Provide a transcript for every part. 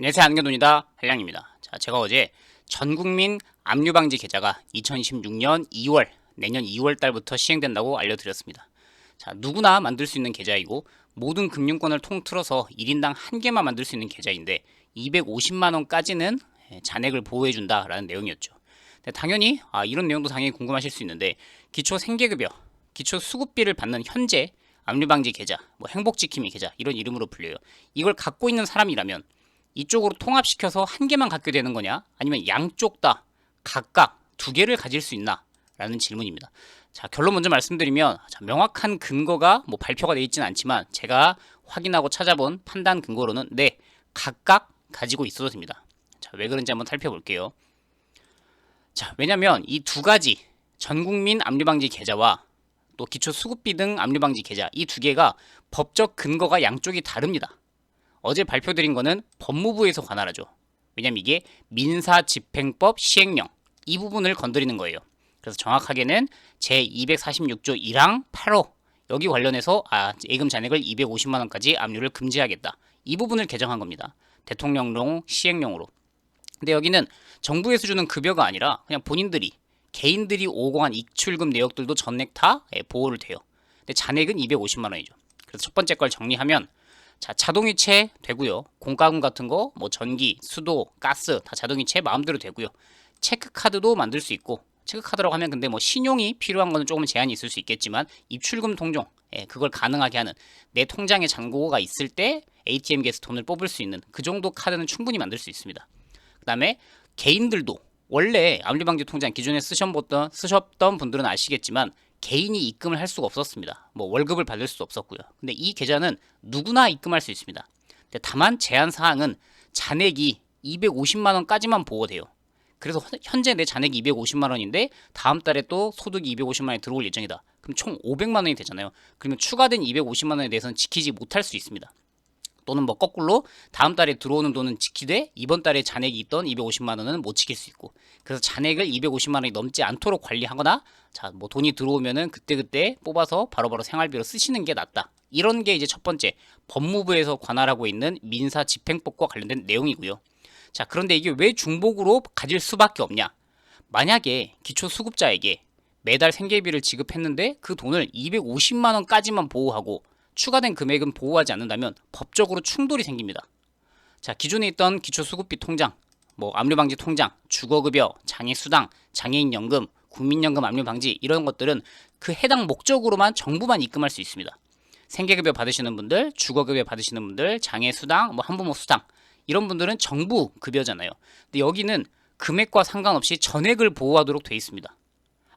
안녕하세요 안경돈이다 한량입니다. 자 제가 어제 전국민 압류방지 계좌가 2016년 2월 내년 2월 달부터 시행된다고 알려드렸습니다. 자 누구나 만들 수 있는 계좌이고 모든 금융권을 통틀어서 1인당 한 개만 만들 수 있는 계좌인데 250만 원까지는 예, 잔액을 보호해준다라는 내용이었죠. 당연히 아, 이런 내용도 당연히 궁금하실 수 있는데 기초 생계급여, 기초 수급비를 받는 현재 압류방지 계좌, 뭐 행복지킴이 계좌 이런 이름으로 불려요. 이걸 갖고 있는 사람이라면 이쪽으로 통합시켜서 한 개만 갖게 되는 거냐? 아니면 양쪽 다 각각 두 개를 가질 수 있나? 라는 질문입니다. 자, 결론 먼저 말씀드리면 자, 명확한 근거가 뭐 발표가 되어 있지는 않지만 제가 확인하고 찾아본 판단 근거로는 네, 각각 가지고 있어도 됩니다. 자, 왜 그런지 한번 살펴볼게요. 자, 왜냐면 이 두 가지 전국민 압류방지 계좌와 또 기초수급비 등 압류방지 계좌 이 두 개가 법적 근거가 양쪽이 다릅니다. 어제 발표드린 거는 법무부에서 관할하죠. 왜냐면 이게 민사집행법 시행령 이 부분을 건드리는 거예요. 그래서 정확하게는 제 246조 1항 8호 여기 관련해서 아, 예금 잔액을 250만 원까지 압류를 금지하겠다. 이 부분을 개정한 겁니다. 대통령령 시행령으로. 근데 여기는 정부에서 주는 급여가 아니라 그냥 본인들이 개인들이 오고한 입출금 내역들도 전액 다 예, 보호를 돼요. 근데 잔액은 250만 원이죠. 그래서 첫 번째 걸 정리하면 자, 자동이체 되고요. 공과금 같은 거, 뭐 전기, 수도, 가스 다 자동이체 마음대로 되고요. 체크카드도 만들 수 있고 체크카드라고 하면 근데 뭐 신용이 필요한 거는 조금 제한이 있을 수 있겠지만 입출금 통종 예, 그걸 가능하게 하는 내 통장에 잔고가 있을 때 ATM기에서 돈을 뽑을 수 있는 그 정도 카드는 충분히 만들 수 있습니다. 그 다음에 개인들도 원래 압류방지 통장 기존에 쓰셨던 쓰셨던 분들은 아시겠지만 개인이 입금을 할 수가 없었습니다. 뭐 월급을 받을 수도 없었고요. 근데 이 계좌는 누구나 입금할 수 있습니다. 근데 다만 제한 사항은 잔액이 250만 원까지만 보호돼요. 그래서 현재 내 잔액이 250만 원인데 다음 달에 또 소득이 250만 원이 들어올 예정이다. 그럼 총 500만 원이 되잖아요. 그러면 추가된 250만 원에 대해서는 지키지 못할 수 있습니다. 또는 뭐 거꾸로 다음 달에 들어오는 돈은 지키되 이번 달에 잔액이 있던 250만 원은 못 지킬 수 있고 그래서 잔액을 250만 원이 넘지 않도록 관리하거나 자 뭐 돈이 들어오면은 그때그때 뽑아서 바로 바로 생활비로 쓰시는 게 낫다. 이런 게 이제 첫 번째 법무부에서 관할하고 있는 민사 집행법과 관련된 내용이고요. 자 그런데 이게 왜 중복으로 가질 수밖에 없냐? 만약에 기초 수급자에게 매달 생계비를 지급했는데 그 돈을 250만 원까지만 보호하고 추가된 금액은 보호하지 않는다면 법적으로 충돌이 생깁니다. 자, 기존에 있던 기초수급비 통장, 뭐 압류방지 통장, 주거급여, 장애수당, 장애인연금, 국민연금 압류방지 이런 것들은 그 해당 목적으로만 정부만 입금할 수 있습니다. 생계급여 받으시는 분들, 주거급여 받으시는 분들, 장애수당, 뭐 한부모 수당 이런 분들은 정부 급여잖아요. 근데 여기는 금액과 상관없이 전액을 보호하도록 돼 있습니다.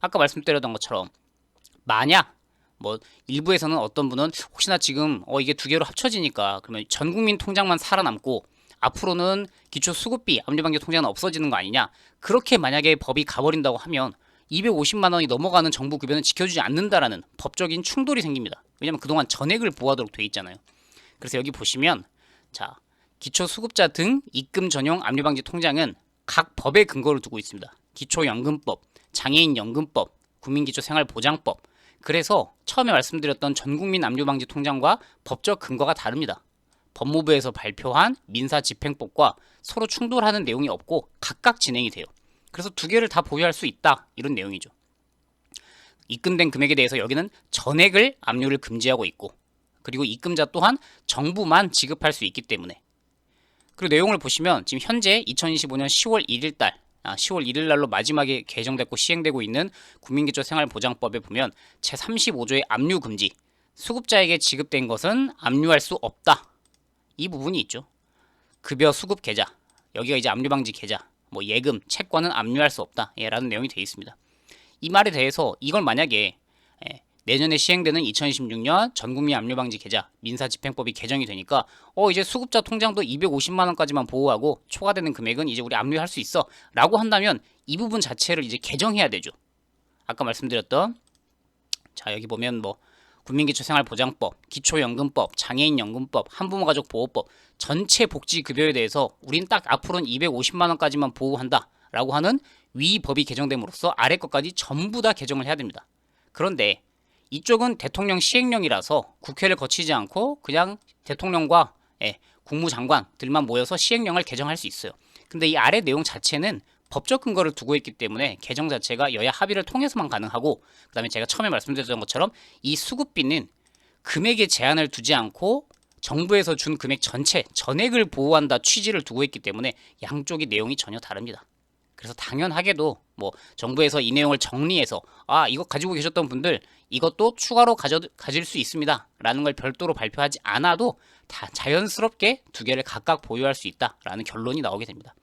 아까 말씀드렸던 것처럼 만약 뭐 일부에서는 어떤 분은 혹시나 지금 어 이게 두 개로 합쳐지니까 그러면 전 국민 통장만 살아남고 앞으로는 기초 수급비 압류방지 통장은 없어지는 거 아니냐 그렇게 만약에 법이 가버린다고 하면 250만 원이 넘어가는 정부 급여는 지켜주지 않는다라는 법적인 충돌이 생깁니다. 왜냐하면 그동안 전액을 보호하도록 돼 있잖아요. 그래서 여기 보시면 자 기초 수급자 등 입금 전용 압류방지 통장은 각 법의 근거를 두고 있습니다. 기초연금법, 장애인연금법, 국민기초생활보장법 그래서 처음에 말씀드렸던 전국민 압류 방지 통장과 법적 근거가 다릅니다. 법무부에서 발표한 민사 집행법과 서로 충돌하는 내용이 없고 각각 진행이 돼요. 그래서 두 개를 다 보유할 수 있다 이런 내용이죠. 입금된 금액에 대해서 여기는 전액을 압류를 금지하고 있고 그리고 입금자 또한 정부만 지급할 수 있기 때문에 그리고 내용을 보시면 지금 현재 2025년 10월 1일 달 아, 10월 1일 날로 마지막에 개정됐고 시행되고 있는 국민기초 생활보장법에 보면 제35조의 압류 금지 수급자에게 지급된 것은 압류할 수 없다. 이 부분이 있죠. 급여 수급 계좌 여기가 이제 압류 방지 계좌 뭐 예금 채권은 압류할 수 없다. 예, 라는 내용이 되어 있습니다. 이 말에 대해서 이걸 만약에 예, 내년에 시행되는 2026년 전국민 압류방지 계좌 민사집행법이 개정이 되니까 어 이제 수급자 통장도 250만 원까지만 보호하고 초과되는 금액은 이제 우리 압류할 수 있어라고 한다면 이 부분 자체를 이제 개정해야 되죠. 아까 말씀드렸던 자 여기 보면 뭐 국민기초생활보장법, 기초연금법, 장애인연금법, 한부모가족보호법 전체 복지급여에 대해서 우린 딱 앞으로는 250만 원까지만 보호한다 라고 하는 위 법이 개정됨으로써 아래 것까지 전부 다 개정을 해야 됩니다. 그런데 이쪽은 대통령 시행령이라서 국회를 거치지 않고 그냥 대통령과 예, 국무장관들만 모여서 시행령을 개정할 수 있어요. 근데 이 아래 내용 자체는 법적 근거를 두고 있기 때문에 개정 자체가 여야 합의를 통해서만 가능하고 그다음에 제가 처음에 말씀드렸던 것처럼 이 수급비는 금액에 제한을 두지 않고 정부에서 준 금액 전체 전액을 보호한다 취지를 두고 있기 때문에 양쪽의 내용이 전혀 다릅니다. 그래서 당연하게도 뭐 정부에서 이 내용을 정리해서 아 이거 가지고 계셨던 분들 이것도 추가로 가져, 가질 수 있습니다 라는 걸 별도로 발표하지 않아도 다 자연스럽게 두 개를 각각 보유할 수 있다 라는 결론이 나오게 됩니다.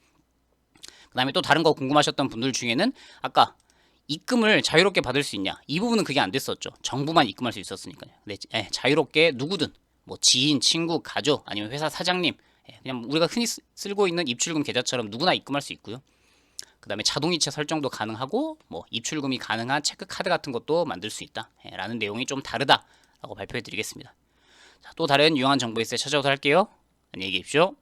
그 다음에 또 다른 거 궁금하셨던 분들 중에는 아까 입금을 자유롭게 받을 수 있냐 이 부분은 그게 안 됐었죠. 정부만 입금할 수 있었으니까요. 네, 예, 자유롭게 누구든 뭐 지인, 친구, 가족 아니면 회사 사장님 예, 그냥 우리가 흔히 쓰- 쓰고 있는 입출금 계좌처럼 누구나 입금할 수 있고요. 그 다음에 자동이체 설정도 가능하고 뭐 입출금이 가능한 체크 카드 같은 것도 만들 수 있다 라는 내용이 좀 다르다 라고 발표해 드리겠습니다. 자, 또 다른 유용한 정보 때 찾아오도록 할게요. 안녕히 계십시오.